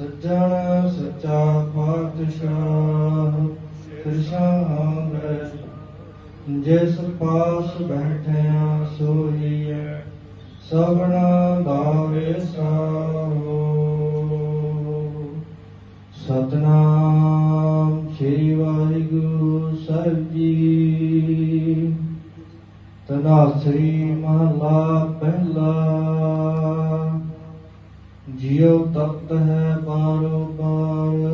ਸੱਜਣ ਸੱਚਾ ਪਾਤਸ਼ਾਹ ਕਿਰਸ਼ਾਂਗ ਜਿਸ ਪਾਸ ਬੈਠਿਆ ਸੋਈਐ ਸਭਨਾ ਦਾ ਵਿਸਾਹੋ ਸਤਨਾਮ ਸ੍ਰੀ ਵਾਹਿਗੁਰੂ ਸਾਹਿਬ ਜੀ। ਤਨਾ ਸ੍ਰੀ ਮਹਲਾ ਪਹਿਲਾ। ਜਿਉ ਤਪਤ ਹੈ ਬਾਰੋ ਬਾਰ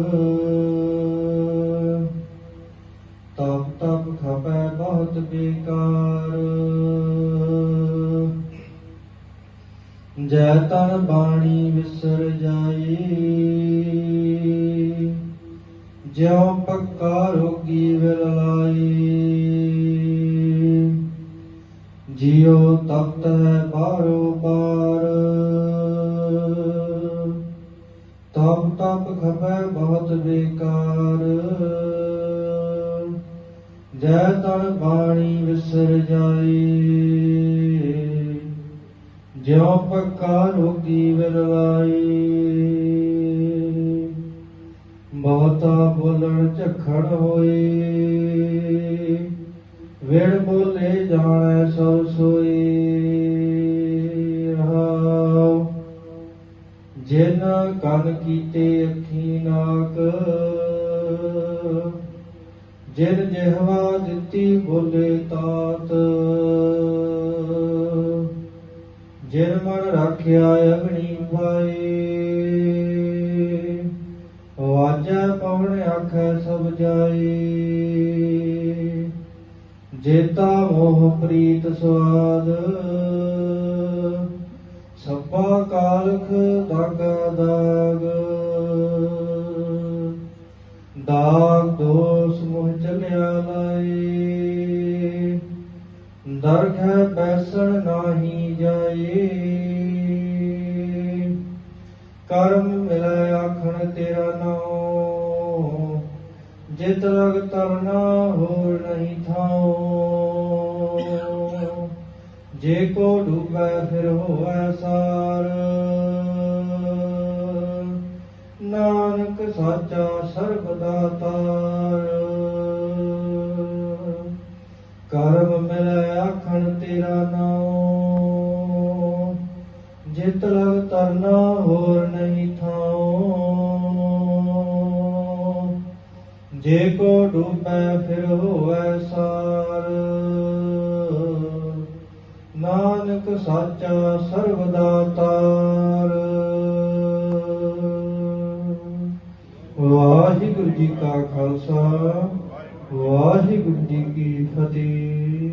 ਤਪ ਤਪ ਖਪੈ ਬਹੁਤ ਬੇਕਾਰ। ਜੈ ਤਨ ਬਾਣੀ ਵਿਸਰ ਜਾਈ। ਜਿਉ ਪੱਕਾ ਰੋਗੀ ਵਿਲ ਜਿਉ ਤਪਤ ਹੈ ਬਾਰੋ ਬਾਰ ਤਪ ਤਪ ਖਪੈ ਬਹੁਤ ਬੇਕਾਰ। ਜੈ ਤਨ ਬਾਣੀ ਵਿਸਰ ਜਾਈ ਜਿਉ ਪੱਕਾ ਰੋਗੀ ਵਿਲਵਾਈ ਬਹੁਤਾ ਬੋਲਣ ਝਖੜ ਹੋਏ। ਵਿਣ ਬੋਲੇ ਜਾਣੈ ਸਭ ਸੋਈ ਜਿਨ ਕੰਨ ਕੀਤੇ ਅੱਖੀ ਨਾਕ, ਜਿਨ ਜਿਹਵਾ ਦਿੱਤੀ ਬੋਲੇ ਤਾਤ, ਜਿਨ ਮਨ ਰਾਖਿਆ ਅਗਣੀ ਪਾਏ ਵਾਜੈ ਪਵਨ ਆਖੈ ਸਭ ਜਾਏ, ਜੇਤਾ ਮੋਹ ਪ੍ਰੀਤ ਸਵਾਦ ਸਭਾ ਕਾਲਖ ਨਾਹੀ ਜਾਏ। ਕਰਮ ਮਿਲੈ ਆਖਣ ਤੇਰਾ ਨਾਉ। ਜਿਤ ਲਗ ਤਰਨਾ ਹੋਰ ਨਹੀਂ ਥਾਉ। ਜੇ ਕੋ ਡੁਬੈ ਫਿਰ ਹੋਵੈ ਸਾਰ। ਨਾਨਕ ਸਾਚਾ ਸਰਬ ਦਾਤਾਰ ਜਿਤ ਲਗ ਤਰਨਾ ਹੋਰ ਨਹੀਂ ਥਾਉ। ਜੇ ਕੋ ਡੂਬੈ ਫਿਰ ਹੋਵੈ ਸਾਰ। ਨਾਨਕ ਸਾਚਾ ਸਰਬਦਾ ਤਾਰ। ਵਾਹਿਗੁਰੂ ਜੀ ਕਾ ਖਾਲਸਾ, ਵਾਹਿਗੁਰੂ ਜੀ ਕੀ ਫਤਿਹ।